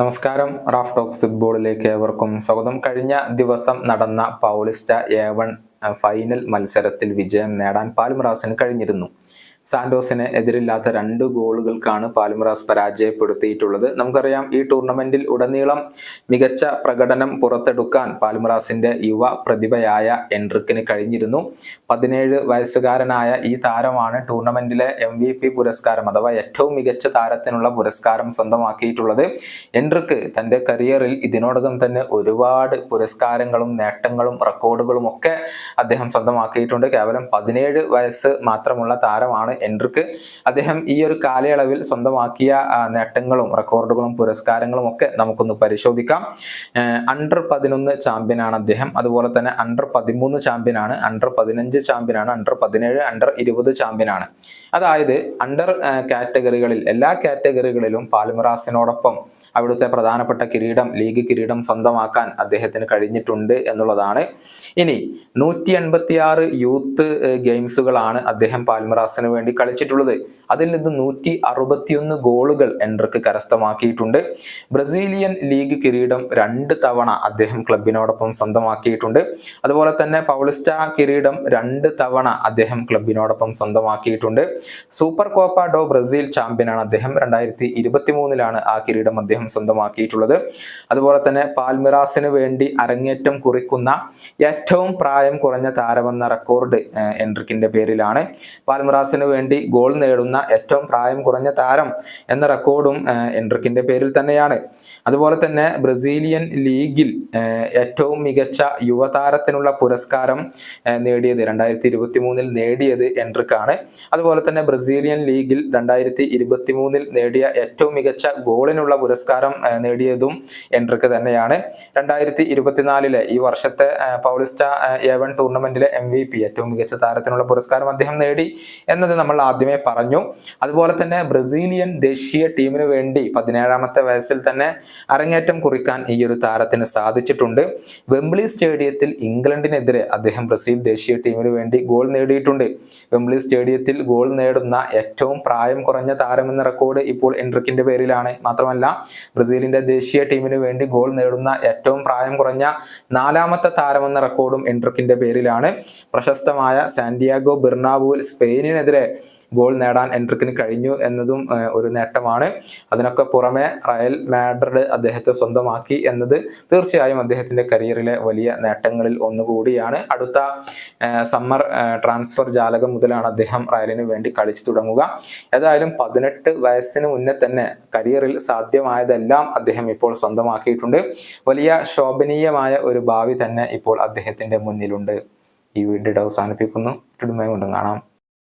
നമസ്കാരം. Raf talks ഫുട്ബോളിലേക്ക് ഏവർക്കും സ്വാഗതം. കഴിഞ്ഞ ദിവസം നടന്ന പൗളിസ്റ്റ എ വൺ ഫൈനൽ മത്സരത്തിൽ വിജയം നേടാൻ പാൽമറാസിന് കഴിഞ്ഞിരുന്നു. സാന്റോസിന് എതിരില്ലാത്ത രണ്ട് ഗോളുകൾക്കാണ് പാൽമറാസ് പരാജയപ്പെടുത്തിയിട്ടുള്ളത്. നമുക്കറിയാം ഈ ടൂർണമെന്റിൽ ഉടനീളം മികച്ച പ്രകടനം പുറത്തെടുക്കാൻ പാൽമറാസിന്റെ യുവ പ്രതിഭയായ എൻട്രിക്കിന് കഴിഞ്ഞിരുന്നു. പതിനേഴ് വയസ്സുകാരനായ ഈ താരമാണ് ടൂർണമെന്റിലെ എം വി പി പുരസ്കാരം അഥവാ ഏറ്റവും മികച്ച താരത്തിനുള്ള പുരസ്കാരം സ്വന്തമാക്കിയിട്ടുള്ളത്. എൻട്രിക്ക് തന്റെ കരിയറിൽ ഇതിനോടകം തന്നെ ഒരുപാട് പുരസ്കാരങ്ങളും നേട്ടങ്ങളും റെക്കോർഡുകളും ഒക്കെ അദ്ദേഹം സ്വന്തമാക്കിയിട്ടുണ്ട്. കേവലം പതിനേഴ് വയസ്സ് മാത്രമുള്ള താരമാണ് എൻട്രിക്ക് അദ്ദേഹം ഈ ഒരു കാലയളവിൽ സ്വന്തമാക്കിയ നേട്ടങ്ങളും റെക്കോർഡുകളും പുരസ്കാരങ്ങളും ഒക്കെ നമുക്കൊന്ന് പരിശോധിക്കാം. അണ്ടർ പതിനൊന്ന് ചാമ്പ്യനാണ് അദ്ദേഹം. അതുപോലെ തന്നെ അണ്ടർ പതിമൂന്ന് ചാമ്പ്യനാണ് അണ്ടർ പതിനഞ്ച് ചാമ്പ്യനാണ് അണ്ടർ പതിനേഴ് അണ്ടർ ഇരുപത് ചാമ്പ്യനാണ് അതായത് അണ്ടർ കാറ്റഗറികളിൽ എല്ലാ കാറ്റഗറികളിലും പാൽമറാസിനോടൊപ്പം അവിടുത്തെ പ്രധാനപ്പെട്ട കിരീടം ലീഗ് കിരീടം സ്വന്തമാക്കാൻ അദ്ദേഹത്തിന് കഴിഞ്ഞിട്ടുണ്ട് എന്നുള്ളതാണ്. ഇനി നൂറ്റി എൺപത്തി ആറ് യൂത്ത് ഗെയിംസുകളാണ് അദ്ദേഹം പാൽമറാസിന് വേണ്ടി കളിച്ചിട്ടുള്ളത്. അതിൽ നിന്ന് നൂറ്റി അറുപത്തിയൊന്ന് ഗോളുകൾ എൻട്രിക്ക് കരസ്ഥമാക്കിയിട്ടുണ്ട്. ബ്രസീലിയൻ ലീഗ് കിരീടം രണ്ട് തവണ അദ്ദേഹം ക്ലബിനോടൊപ്പം സ്വന്തമാക്കിയിട്ടുണ്ട്. അതുപോലെ തന്നെ പൗളിസ്റ്റ കിരീടം രണ്ട് തവണ അദ്ദേഹം ക്ലബിനോടൊപ്പം സ്വന്തമാക്കിയിട്ടുണ്ട്. സൂപ്പർ കോപ്പ ഡോ ബ്രസീൽ ചാമ്പ്യനാണ് അദ്ദേഹം. രണ്ടായിരത്തി ഇരുപത്തി മൂന്നിലാണ് ആ കിരീടം അദ്ദേഹം സ്വന്തമാക്കിയിട്ടുള്ളത്. അതുപോലെ തന്നെ പാൽമിറാസിന് വേണ്ടി അരങ്ങേറ്റം കുറിക്കുന്ന ഏറ്റവും പ്രായം കുറഞ്ഞ താരമെന്ന റെക്കോർഡ് എൻട്രിക്കിന്റെ പേരിലാണ്. പാൽമറാസിന് വേണ്ടി ഗോൾ നേടുന്ന ഏറ്റവും പ്രായം കുറഞ്ഞ താരം എന്ന റെക്കോർഡും എൻട്രിക്കിന്റെ പേരിൽ തന്നെയാണ്. അതുപോലെ തന്നെ ബ്രസീലിയൻ ലീഗിൽ ഏറ്റവും മികച്ച യുവതാരത്തിനുള്ള പുരസ്കാരം നേടിയത് രണ്ടായിരത്തി ഇരുപത്തി മൂന്നിൽ നേടിയത് എൻട്രിക്കാണ് അതുപോലെ തന്നെ ബ്രസീലിയൻ ലീഗിൽ രണ്ടായിരത്തി ഇരുപത്തി മൂന്നിൽ നേടിയ ഏറ്റവും മികച്ച ഗോളിനുള്ള പുരസ്കാരം നേടിയതും എൻട്രിക്ക് തന്നെയാണ്. രണ്ടായിരത്തി ഇരുപത്തിനാലിലെ ഈ വർഷത്തെ ഏഹ്, പൗളിസ്റ്റ എ വൺ ടൂർണമെന്റിലെ എം വി പി ഏറ്റവും മികച്ച താരത്തിനുള്ള പുരസ്കാരം അദ്ദേഹം നേടി എന്നത് നമ്മൾ ആദ്യമേ പറഞ്ഞു. അതുപോലെ തന്നെ ബ്രസീലിയൻ ദേശീയ ടീമിന് വേണ്ടി പതിനേഴാമത്തെ വയസ്സിൽ തന്നെ അരങ്ങേറ്റം കുറിക്കാൻ ഈ ഒരു താരത്തിന് സാധിച്ചിട്ടുണ്ട്. വെംബ്ലി സ്റ്റേഡിയത്തിൽ ഇംഗ്ലണ്ടിനെതിരെ അദ്ദേഹം ബ്രസീൽ ദേശീയ ടീമിന് വേണ്ടി ഗോൾ നേടിയിട്ടുണ്ട്. വെംബ്ലി സ്റ്റേഡിയത്തിൽ ഗോൾ നേടുന്ന ഏറ്റവും പ്രായം കുറഞ്ഞ താരമെന്ന റെക്കോർഡ് ഇപ്പോൾ എൻട്രിക്കിന്റെ പേരിലാണ്. മാത്രമല്ല ബ്രസീലിന്റെ ദേശീയ ടീമിന് വേണ്ടി ഗോൾ നേടുന്ന ഏറ്റവും പ്രായം കുറഞ്ഞ നാലാമത്തെ താരമെന്ന റെക്കോർഡും എൻട്രിക്കിന്റെ പേരിലാണ് പ്രശസ്തമായ സാന്റിയാഗോ ബെർണാബുവിൽ സ്പെയിനിനെതിരെ ഗോൾ നേടാൻ എൻട്രിക്കിന് കഴിഞ്ഞു എന്നതും ഒരു നേട്ടമാണ്. അതിനൊക്കെ പുറമെ റയൽ മാഡ്രിഡ് അദ്ദേഹത്തെ സ്വന്തമാക്കി എന്നത് തീർച്ചയായും അദ്ദേഹത്തിന്റെ കരിയറിലെ വലിയ നേട്ടങ്ങളിൽ ഒന്നുകൂടിയാണ്. അടുത്ത സമ്മർ ട്രാൻസ്ഫർ ജാലകം മുതലാണ് അദ്ദേഹം റയലിന് വേണ്ടി കളിച്ചു തുടങ്ങുക. ഏതായാലും പതിനെട്ട് വയസ്സിന് മുന്നേ തന്നെ കരിയറിൽ സാധ്യമായതെല്ലാം അദ്ദേഹം ഇപ്പോൾ സ്വന്തമാക്കിയിട്ടുണ്ട്. വലിയ ശോഭനീയമായ ഒരു ഭാവി തന്നെ ഇപ്പോൾ അദ്ദേഹത്തിന്റെ മുന്നിലുണ്ട്. ഈ വീഡിയോ അവസാനിപ്പിക്കുന്നു. കൊണ്ടും കാണാം.